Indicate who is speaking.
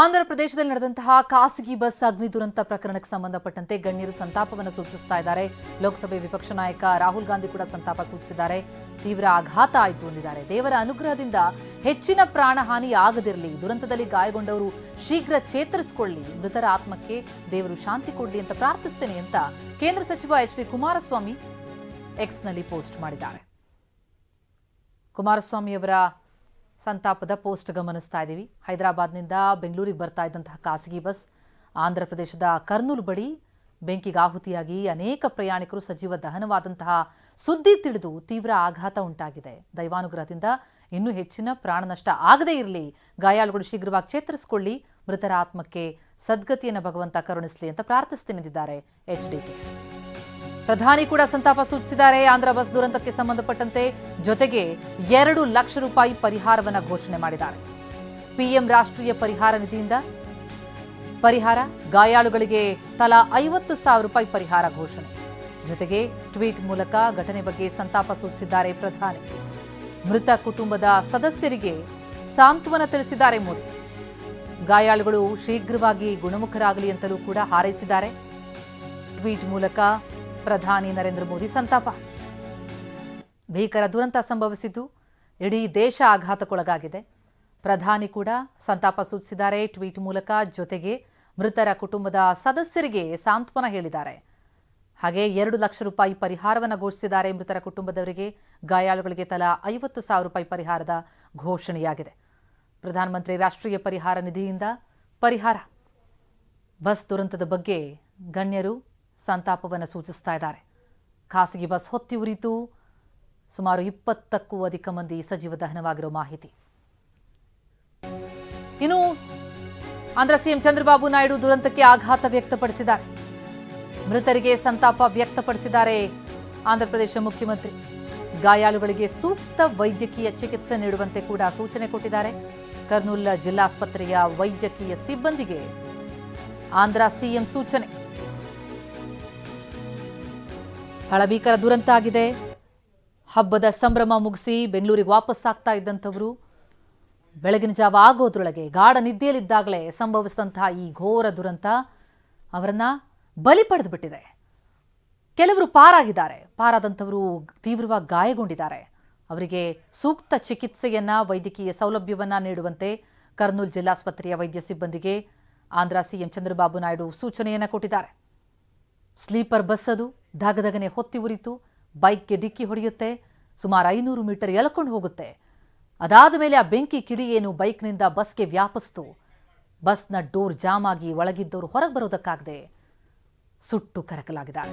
Speaker 1: ಆಂಧ್ರ ಪ್ರದೇಶದಲ್ಲಿ ನಡೆದಂತಹ ಖಾಸಗಿ ಬಸ್ ಅಗ್ನಿ ದುರಂತ ಪ್ರಕರಣಕ್ಕೆ ಸಂಬಂಧಪಟ್ಟಂತೆ ಗಣ್ಯರು ಸಂತಾಪವನ್ನು ಸೂಚಿಸ್ತಾ ಇದ್ದಾರೆ. ಲೋಕಸಭೆ ವಿಪಕ್ಷ ನಾಯಕ ರಾಹುಲ್ ಗಾಂಧಿ ಕೂಡ ಸಂತಾಪ ಸೂಚಿಸಿದ್ದಾರೆ. ತೀವ್ರ ಆಘಾತ ಆಯಿತು ಎಂದಿದ್ದಾರೆ ದೇವರ ಅನುಗ್ರಹದಿಂದ ಹೆಚ್ಚಿನ ಪ್ರಾಣಹಾನಿ ಆಗದಿರಲಿ, ದುರಂತದಲ್ಲಿ ಗಾಯಗೊಂಡವರು ಶೀಘ್ರ ಚೇತರಿಸಿಕೊಳ್ಳಿ, ಮೃತರ ಆತ್ಮಕ್ಕೆ ದೇವರು ಶಾಂತಿ ಕೊಡಲಿ ಅಂತ ಪ್ರಾರ್ಥಿಸ್ತೇನೆ ಅಂತ ಕೇಂದ್ರ ಸಚಿವ ಎಚ್ ಡಿ ಕುಮಾರಸ್ವಾಮಿ ಎಕ್ಸ್ನಲ್ಲಿ ಪೋಸ್ಟ್ ಮಾಡಿದ್ದಾರೆ. ಕುಮಾರಸ್ವಾಮಿಯವರ ಸಂತಾಪದ ಪೋಸ್ಟ್ ಗಮನಿಸ್ತಾ ಇದ್ದೀವಿ. ಹೈದರಾಬಾದ್ನಿಂದ ಬೆಂಗಳೂರಿಗೆ ಬರ್ತಾ ಇದ್ದಂತಹ ಖಾಸಗಿ ಬಸ್ ಆಂಧ್ರ ಪ್ರದೇಶದ ಕರ್ನೂಲ್ ಬಳಿ ಬೆಂಕಿಗೆ ಆಹುತಿಯಾಗಿ ಅನೇಕ ಪ್ರಯಾಣಿಕರು ಸಜೀವ ದಹನವಾದಂತಹ ಸುದ್ದಿ ತಿಳಿದು ತೀವ್ರ ಆಘಾತ ಉಂಟಾಗಿದೆ. ದೈವಾನುಗ್ರಹದಿಂದ ಇನ್ನೂ ಹೆಚ್ಚಿನ ಪ್ರಾಣ ನಷ್ಟ ಆಗದೇ ಇರಲಿ. ಗಾಯಾಳುಗಳು ಶೀಘ್ರವಾಗಿ ಚೇತರಿಸಿಕೊಳ್ಳಿ. ಮೃತರ ಆತ್ಮಕ್ಕೆ ಸದ್ಗತಿಯನ್ನು ಭಗವಂತ ಕರುಣಿಸಲಿ ಅಂತ ಪ್ರಾರ್ಥಿಸ್ತೆನೆಂದಿದ್ದಾರೆ ಎಚ್ ಡಿಕೆ ಪ್ರಧಾನಿ ಕೂಡ ಸಂತಾಪ ಸೂಚಿಸಿದ್ದಾರೆ. ಆಂಧ್ರ ಬಸ್ ದುರಂತಕ್ಕೆ ಸಂಬಂಧಪಟ್ಟಂತೆ ಜೊತೆಗೆ ಎರಡು ಲಕ್ಷ ರೂಪಾಯಿ ಪರಿಹಾರವನ್ನು ಘೋಷಣೆ ಮಾಡಿದ್ದಾರೆ. ಪಿಎಂ ರಾಷ್ಟ್ರೀಯ ಪರಿಹಾರ ನಿಧಿಯಿಂದ ಪರಿಹಾರ, ಗಾಯಾಳುಗಳಿಗೆ ತಲಾ ಐವತ್ತು ಸಾವಿರ ರೂಪಾಯಿ ಪರಿಹಾರ ಘೋಷಣೆ. ಜೊತೆಗೆ ಟ್ವೀಟ್ ಮೂಲಕ ಘಟನೆ ಬಗ್ಗೆ ಸಂತಾಪ ಸೂಚಿಸಿದ್ದಾರೆ ಪ್ರಧಾನಿ. ಮೃತ ಕುಟುಂಬದ ಸದಸ್ಯರಿಗೆ ಸಾಂತ್ವನ ತಿಳಿಸಿದ್ದಾರೆ ಮೋದಿ. ಗಾಯಾಳುಗಳು ಶೀಘ್ರವಾಗಿ ಗುಣಮುಖರಾಗಲಿ ಅಂತಲೂ ಕೂಡ ಹಾರೈಸಿದ್ದಾರೆ. ಟ್ವೀಟ್ ಮೂಲಕ ಪ್ರಧಾನಿ ನರೇಂದ್ರ ಮೋದಿ ಸಂತಾಪ. ಭೀಕರ ದುರಂತ ಸಂಭವಿಸಿದ್ದು, ಇಡೀ ದೇಶ ಆಘಾತಕ್ಕೊಳಗಾಗಿದೆ. ಪ್ರಧಾನಿ ಕೂಡ ಸಂತಾಪ ಸೂಚಿಸಿದ್ದಾರೆ. ಟ್ವೀಟ್ ಮೂಲಕ ಜೊತೆಗೆ ಮೃತರ ಕುಟುಂಬದ ಸದಸ್ಯರಿಗೆ ಸಾಂತ್ವನ ಹೇಳಿದ್ದಾರೆ. ಹಾಗೆ ಎರಡು ಲಕ್ಷ ರೂಪಾಯಿ ಪರಿಹಾರವನ್ನು ಘೋಷಿಸಿದ್ದಾರೆ. ಮೃತರ ಕುಟುಂಬದವರಿಗೆ ಗಾಯಾಳುಗಳಿಗೆ ತಲಾ ಐವತ್ತು ಸಾವಿರ ರೂಪಾಯಿ ಪರಿಹಾರದ ಘೋಷಣೆಯಾಗಿದೆ. ಪ್ರಧಾನಮಂತ್ರಿ ರಾಷ್ಟ್ರೀಯ ಪರಿಹಾರ ನಿಧಿಯಿಂದ ಪರಿಹಾರ. ಬಸ್ ದುರಂತದ ಬಗ್ಗೆ ಗಣ್ಯರು ಸಂತಾಪವನ್ನು ಸೂಚಿಸ್ತಾ ಇದ್ದಾರೆ. ಖಾಸಗಿ ಬಸ್ ಹೊತ್ತಿ ಉರಿತು. ಸುಮಾರು ಇಪ್ಪತ್ತಕ್ಕೂ ಅಧಿಕ ಮಂದಿ ಸಜೀವ ದಹನವಾಗಿರೋ ಮಾಹಿತಿ. ಇನ್ನು ಆಂಧ್ರ ಸಿಎಂ ಚಂದ್ರಬಾಬು ನಾಯ್ಡು ದುರಂತಕ್ಕೆ ಆಘಾತ ವ್ಯಕ್ತಪಡಿಸಿದ್ದಾರೆ. ಮೃತರಿಗೆ ಸಂತಾಪ ವ್ಯಕ್ತಪಡಿಸಿದ್ದಾರೆ ಆಂಧ್ರಪ್ರದೇಶ ಮುಖ್ಯಮಂತ್ರಿ. ಗಾಯಾಳುಗಳಿಗೆ ಸೂಕ್ತ ವೈದ್ಯಕೀಯ ಚಿಕಿತ್ಸೆ ನೀಡುವಂತೆ ಕೂಡ ಸೂಚನೆ ಕೊಟ್ಟಿದ್ದಾರೆ. ಕರ್ನೂಲ್ ಜಿಲ್ಲಾಸ್ಪತ್ರೆಯ ವೈದ್ಯಕೀಯ ಸಿಬ್ಬಂದಿಗೆ ಆಂಧ್ರ ಸಿಎಂ ಸೂಚನೆ. ಬಹಳ ಭೀಕರ ದುರಂತ ಆಗಿದೆ ಹಬ್ಬದ ಸಂಭ್ರಮ ಮುಗಿಸಿ ಬೆಂಗಳೂರಿಗೆ ವಾಪಸ್ ಆಗ್ತಾ ಇದ್ದಂಥವರು, ಬೆಳಗಿನ ಜಾವ ಆಗೋದ್ರೊಳಗೆ ಗಾಢ ನಿದ್ದೆಯಲ್ಲಿದ್ದಾಗಲೇ ಸಂಭವಿಸಿದಂತಹ ಈ ಘೋರ ದುರಂತ ಅವರನ್ನ ಬಲಿ ಪಡೆದು ಬಿಟ್ಟಿದೆ ಕೆಲವರು ಪಾರಾಗಿದ್ದಾರೆ. ಪಾರಾದಂಥವರು ತೀವ್ರವಾಗಿ ಗಾಯಗೊಂಡಿದ್ದಾರೆ. ಅವರಿಗೆ ಸೂಕ್ತ ಚಿಕಿತ್ಸೆಯನ್ನ, ವೈದ್ಯಕೀಯ ಸೌಲಭ್ಯವನ್ನ ನೀಡುವಂತೆ ಕರ್ನೂಲ್ ಜಿಲ್ಲಾಸ್ಪತ್ರೆಯ ವೈದ್ಯ ಸಿಬ್ಬಂದಿಗೆ ಆಂಧ್ರ ಸಿಎಂ ಚಂದ್ರಬಾಬು ನಾಯ್ಡು ಸೂಚನೆಯನ್ನ ಕೊಟ್ಟಿದ್ದಾರೆ. ಸ್ಲೀಪರ್ ಬಸ್ ಅದು. ಧಗಧಗನೆ ಹೊತ್ತಿ ಉರಿತು, ಬೈಕ್ಗೆ ಡಿಕ್ಕಿ ಹೊಡೆಯುತ್ತೆ, ಸುಮಾರು ಐನೂರು ಮೀಟರ್ ಎಳ್ಕೊಂಡು ಹೋಗುತ್ತೆ. ಅದಾದ ಮೇಲೆ ಆ ಬೆಂಕಿ ಕಿಡಿ ಏನು ಬೈಕ್ನಿಂದ ಬಸ್ಗೆ ವ್ಯಾಪಿಸ್ತು. ಬಸ್ನ ಡೋರ್ ಜಾಮ್ ಆಗಿ ಒಳಗಿದ್ದವರು ಹೊರಗೆ ಬರೋದಕ್ಕಾಗದೆ ಸುಟ್ಟು ಕರಕಲಾಗಿದ್ದಾರೆ